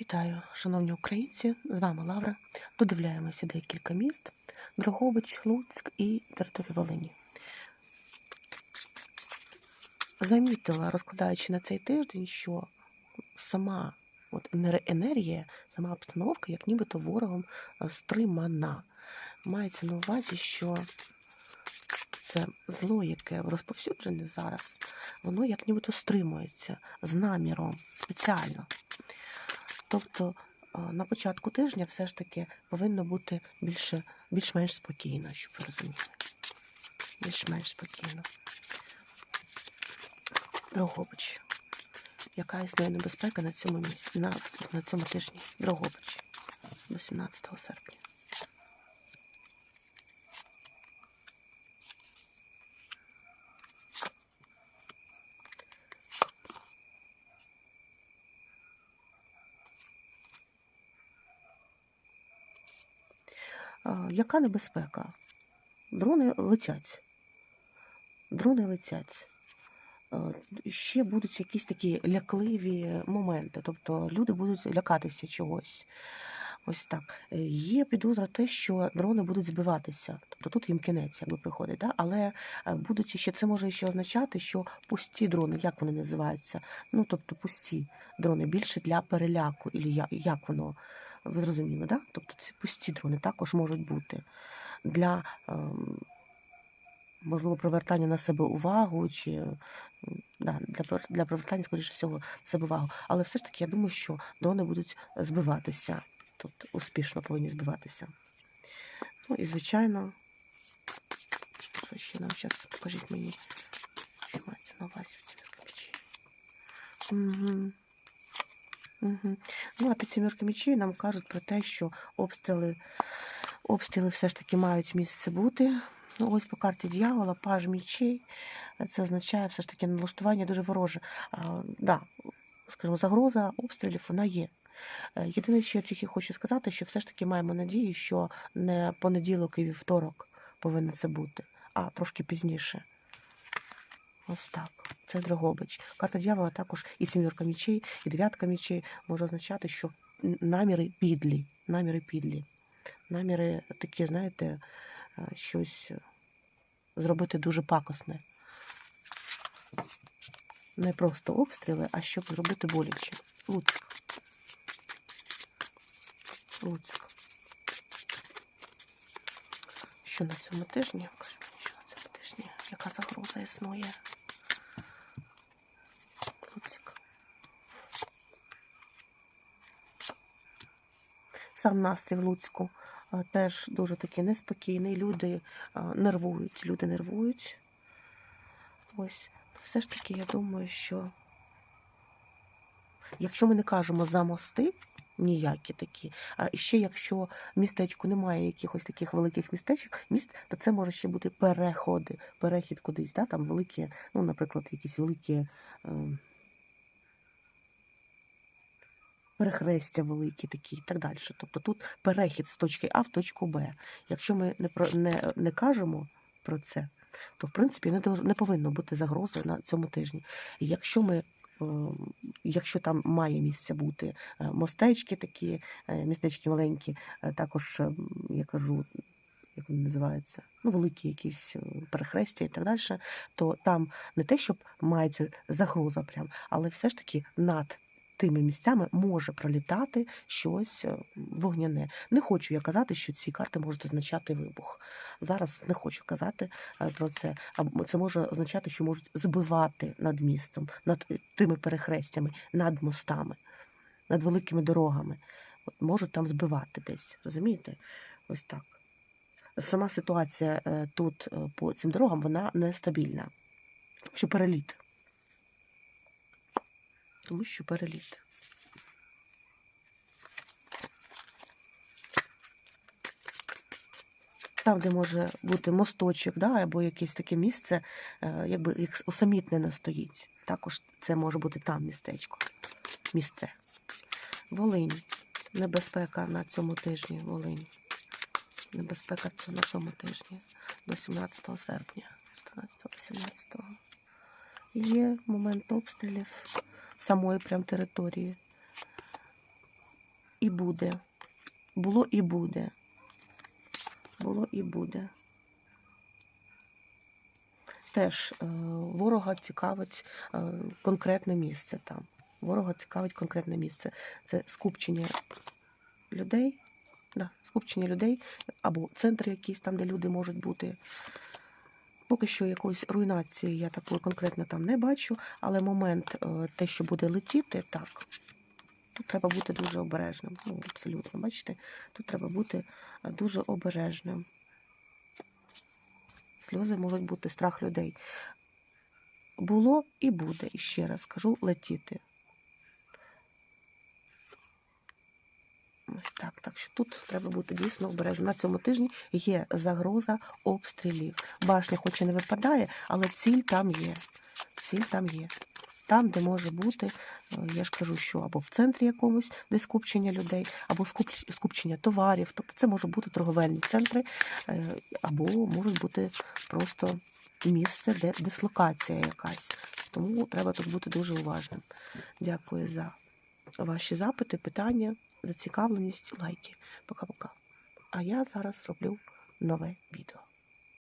Вітаю, шановні українці! З вами Лавра. Додивляємося декілька міст: Дрогобич, Луцьк і територію Волині. Замітила, розкладаючи на цей тиждень, що сама от енергія, сама обстановка, як нібито ворогом е, стримана. Мається на увазі, що це зло, яке розповсюджене зараз, воно як нібито стримується з наміром спеціально. Тобто на початку тижня все ж таки повинно бути більше, більш-менш спокійно, щоб ви розуміли. Більш-менш спокійно. Дрогобич. Яка існує небезпека на цьому місці, на, на цьому тижні? Дрогобич. 18 серпня. А, Яка небезпека? Дрони летять. Дрони летять. Ще будуть якісь такі лякливі моменти, тобто люди будуть лякатися чогось. Ось так. Е, Є підозра те, що дрони будуть збиватися. Тобто тут їм кінець якби приходить. Да? Але е, будуть ще це може ще означати, що пусті дрони, як вони називаються? Ну, тобто пусті дрони більше для переляку, і як воно ви зрозуміли, да? Тобто ці пусті дрони також можуть бути для, ем, можливо, привертання на себе увагу, чи да, для, для привертання, скоріше всього, на себе увагу. Але все ж таки, я думаю, що дрони будуть збиватися. Тут успішно повинні збиватися. Ну і, звичайно, що ще нам зараз покажіть мені, що мається на увазі в цій. Угу. Угу. Ну, а під сімерки мечей нам кажуть про те, що обстріли, обстріли все ж таки мають місце бути. Ну, ось по карті дьявола, паж мічей. Це означає все ж таки налаштування дуже вороже. А, да, скажімо, загроза обстрілів вона є. Е, Єдине, що я тільки хочу сказати, що все ж таки маємо надію, що не понеділок і вівторок повинно це бути, а трошки пізніше. Ось так. Це Дрогобич. Карта дьявола також і сімірка мічей, і дев'ятка мічей може означати, що наміри підлі. Наміри підлі. Наміри такі, знаєте, е, щось е, зробити дуже пакосне. Не просто обстріли, а щоб зробити боляче. Луцьк. Луцьк. Що на цьому тижні? Що на цьому тижні? Яка загроза існує? Луцьк. Сам настрій в Луцьку теж дуже такий неспокійний. Люди нервують, люди нервують. Ось, все ж таки, я думаю, що якщо ми не кажемо за мости, ніякі такі, а ще якщо містечку немає якихось таких великих містечок, міст, то це може ще бути переходи, перехід кудись, да? там великі, ну, наприклад, якісь великі. ем, перехрестя великі такі і так далі. Тобто тут перехід з точки А в точку Б. Якщо ми не, про, не, не кажемо про це, то в принципі не, не повинно бути загрози на цьому тижні. Якщо ми е, Якщо там має місце бути е, мостечки такі, е, містечки маленькі, е, також е, я кажу, як вони називаються, ну, великі якісь перехрестя і так далі, то там не те, щоб мається загроза, прям, але все ж таки над тими місцями може пролітати щось е, вогняне. Не хочу я казати, що ці карти можуть означати вибух. Зараз не хочу казати е, про це. А це може означати, що можуть збивати над містом, над е, тими перехрестями, над мостами, над великими дорогами. Можуть там збивати десь. Розумієте? Ось так. Сама ситуація тут по цим дорогам вона нестабільна. Тому що переліт. Тому що переліт. Там, де може бути мосточок, да, або якесь таке місце, е, якби як усамітнене стоїть. Також це може бути там містечко. Місце. Волинь. Небезпека на цьому тижні. Волинь. Небезпека на цьому тижні до 17 серпня. 14-18. Є момент обстрілів самої прям території. і буде. Було і буде. Було і буде. Теж е, ворога цікавить е, конкретне місце там. Ворога цікавить конкретне місце. Це скупчення людей, да, скупчення людей або центри якісь там, де люди можуть бути. Поки що якоїсь руйнації я такої конкретно там не бачу, але момент е, те, що буде летіти, так. Тут треба бути дуже обережним. Ну, абсолютно, бачите, тут треба бути е, дуже обережним. Сльози можуть бути страх людей. Було і буде, і ще раз кажу, летіти. Так. Так що тут треба бути дійсно обережним. На цьому тижні є загроза обстрілів. Башня хоч і не випадає, але ціль там є. Ціль там є. Там, де може бути, е, я ж кажу, що або в центрі якомусь, де скупчення людей, або скупчення товарів. Тобто це можуть бути торговельні центри, е, або можуть бути просто місце, де дислокація якась. Тому треба тут бути дуже уважним. Дякую за ваші запити, питання, зацікавленість, лайки. Пока-пока. А я зараз роблю нове відео.